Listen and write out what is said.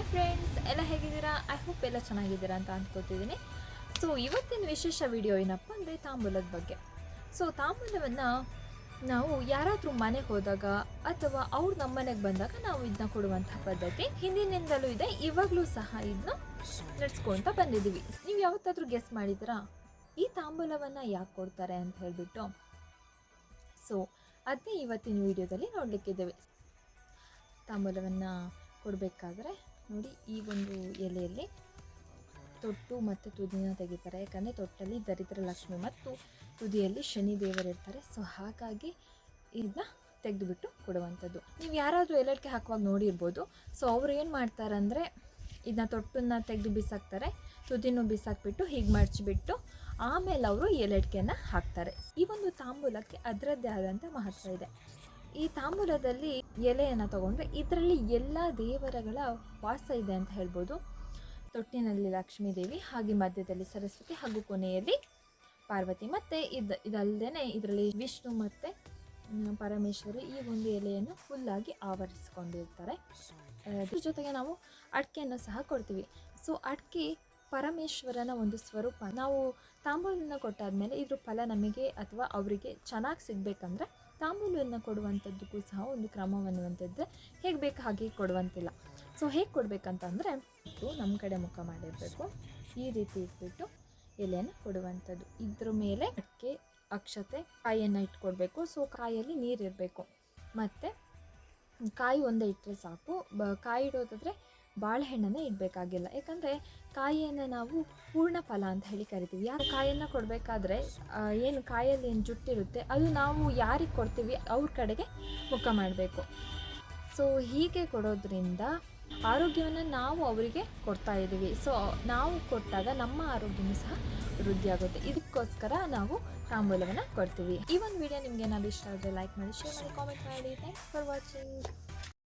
Hi friends ಎಲ್ಲ ಹೇಗಿದ್ದೀರಾ? I hope ಎಲ್ಲ ಚೆನ್ನಾಗಿದ್ದೀರಾ ಅಂತ ಅಂದ್ಕೋತಿದ್ದೀನಿ ಸೊ ಇವತ್ತಿನ ವಿಶೇಷ ವಿಡಿಯೋ ಏನಪ್ಪ ಅಂದರೆ ತಾಂಬೂಲದ ಬಗ್ಗೆ. ಸೊ ತಾಂಬೂಲವನ್ನು ನಾವು ಯಾರಾದರೂ ಮನೆಗೆ ಹೋದಾಗ ಅಥವಾ ಅವ್ರು ನಮ್ಮ ಮನೆಗೆ ಬಂದಾಗ ನಾವು ಇದನ್ನ ಕೊಡುವಂಥ ಪದ್ಧತಿ. ಹಿಂದಿನಿಂದಲೂ ಇದೆ, ಇವಾಗಲೂ ಸಹ ಇದನ್ನ ನಡೆಸ್ಕೊಂತ ಬಂದಿದ್ದೀವಿ. ನೀವು ಯಾವತ್ತಾದರೂ ಗೆಸ್ ಮಾಡಿದ್ದೀರಾ? ಈ ತಾಂಬೂಲವನ್ನು ಯಾಕೆ ಕೊಡ್ತಾರೆ ಅಂತ ಹೇಳಿಬಿಟ್ಟು. ಸೊ ಅದನ್ನೇ ಇವತ್ತಿನ ವಿಡಿಯೋದಲ್ಲಿ ನೋಡಲಿಕ್ಕಿದ್ದೇವೆ. ತಾಂಬೂಲವನ್ನು ಕೊಡಬೇಕಾದ್ರೆ ನೋಡಿ ಈ ಒಂದು ಎಲೆಯಲ್ಲಿ ತೊಟ್ಟು ಮತ್ತು ತುದಿನ ತೆಗಿತಾರೆ. ಯಾಕಂದರೆ ತೊಟ್ಟಲ್ಲಿ ದರಿದ್ರ ಲಕ್ಷ್ಮಿ ಮತ್ತು ತುದಿಯಲ್ಲಿ ಶನಿ ದೇವರಿರ್ತಾರೆ ಸೊ ಹಾಗಾಗಿ ಇದನ್ನ ತೆಗೆದುಬಿಟ್ಟು ಕೊಡುವಂಥದ್ದು. ನೀವು ಯಾರಾದರೂ ಎಲೆಡ್ಕೆ ಹಾಕುವಾಗ ನೋಡಿರ್ಬೋದು. ಸೊ ಅವರು ಏನು ಮಾಡ್ತಾರಂದರೆ ಇದನ್ನ ತೊಟ್ಟನ್ನ ತೆಗೆದು ಬಿಸಾಕ್ತಾರೆ. ತುದಿನೂ ಬಿಸಾಕ್ಬಿಟ್ಟು ಹೀಗೆ ಮಡಚಿಬಿಟ್ಟು ಆಮೇಲೆ ಅವರು ಎಲೆಟ್ಕೆಯನ್ನು ಹಾಕ್ತಾರೆ. ಈ ಒಂದು ತಾಂಬೂಲಕ್ಕೆ ಅದರದ್ದೇ ಆದಂಥ ಮಹತ್ವ ಇದೆ. ಈ ತಾಂಬೂಲದಲ್ಲಿ ಎಲೆಯನ್ನು ತಗೊಂಡ್ರೆ ಇದರಲ್ಲಿ ಎಲ್ಲ ದೇವರಗಳ ವಾಸ ಇದೆ ಅಂತ ಹೇಳ್ಬೋದು. ತೊಟ್ಟಿನಲ್ಲಿ ಲಕ್ಷ್ಮೀ ದೇವಿ, ಹಾಗೆ ಮಧ್ಯದಲ್ಲಿ ಸರಸ್ವತಿ ಹಾಗೂ ಕೊನೆಯಲ್ಲಿ ಪಾರ್ವತಿ. ಮತ್ತು ಇದು ಇದಲ್ಲದೆ ಇದರಲ್ಲಿ ವಿಷ್ಣು ಮತ್ತು ಪರಮೇಶ್ವರಿ ಈ ಒಂದು ಎಲೆಯನ್ನು ಫುಲ್ಲಾಗಿ ಆವರಿಸ್ಕೊಂಡಿರ್ತಾರೆ. ಅದ್ರ ಜೊತೆಗೆ ನಾವು ಅಡಿಕೆಯನ್ನು ಸಹ ಕೊಡ್ತೀವಿ. ಸೊ ಅಡಿಕೆ ಪರಮೇಶ್ವರನ ಒಂದು ಸ್ವರೂಪ. ನಾವು ತಾಂಬೂಲನ ಕೊಟ್ಟಾದ್ಮೇಲೆ ಇದ್ರ ಫಲ ನಮಗೆ ಅಥವಾ ಅವರಿಗೆ ಚೆನ್ನಾಗಿ ಸಿಗಬೇಕಂದ್ರೆ ತಾಂಬೂಲವನ್ನು ಕೊಡುವಂಥದ್ದಕ್ಕೂ ಸಹ ಒಂದು ಕ್ರಮವನ್ನುವಂಥದ್ದು ಹೇಗೆ ಬೇಕು ಹಾಗೆ ಕೊಡುವಂತಿಲ್ಲ. ಸೊ ಹೇಗೆ ಕೊಡಬೇಕಂತಂದರೆ ನಮ್ಮ ಕಡೆ ಮುಖ ಮಾಡಿರಬೇಕು. ಈ ರೀತಿ ಇಟ್ಬಿಟ್ಟು ಎಲೆಯನ್ನು ಕೊಡುವಂಥದ್ದು. ಇದ್ರ ಮೇಲೆ ಅಡಿಕೆ ಅಕ್ಷತೆ, ಕಾಯಿಯನ್ನು ಇಟ್ಕೊಡ್ಬೇಕು. ಸೊ ಕಾಯಲ್ಲಿ ನೀರಿರಬೇಕು ಮತ್ತು ಕಾಯಿ ಒಂದೇ ಇಟ್ಟರೆ ಸಾಕು. ಬ, ಕಾಯಿ ಇಡೋದಾದರೆ ಬಾಳೆಹಣ್ಣನ್ನೇ ಇಡಬೇಕಾಗಿಲ್ಲ. ಯಾಕಂದರೆ ಕಾಯಿಯನ್ನು ನಾವು ಪೂರ್ಣ ಫಲ ಅಂತ ಹೇಳಿ ಕರಿತೀವಿ. ಯಾರು ಕಾಯಿಯನ್ನು ಕೊಡಬೇಕಾದ್ರೆ ಏನು ಕಾಯಲ್ಲಿ ಏನು ಜುಟ್ಟಿರುತ್ತೆ, ಅದು ನಾವು ಯಾರಿಗೆ ಕೊಡ್ತೀವಿ, ಅವ್ರ ಕಡೆಗೆ ಮುಖ ಮಾಡಬೇಕು. ಸೊ ಹೀಗೆ ಕೊಡೋದ್ರಿಂದ ಆರೋಗ್ಯವನ್ನು ನಾವು ಅವರಿಗೆ ಕೊಡ್ತಾ ಇದ್ದೀವಿ. ಸೊ ನಾವು ಕೊಟ್ಟಾಗ ನಮ್ಮ ಆರೋಗ್ಯನೂ ಸಹ ವೃದ್ಧಿಯಾಗುತ್ತೆ. ಇದಕ್ಕೋಸ್ಕರ ನಾವು ತಾಂಬೂಲವನ್ನು ಕೊಡ್ತೀವಿ. ಈ ಒಂದು ವಿಡಿಯೋ ನಿಮ್ಗೆ ಏನಾದರೂ ಇಷ್ಟ ಆದರೆ ಲೈಕ್ ಮಾಡಿ ಶೇರ್ ಮಾಡಿ ಕಾಮೆಂಟ್ ಮಾಡಿ. Thanks for watching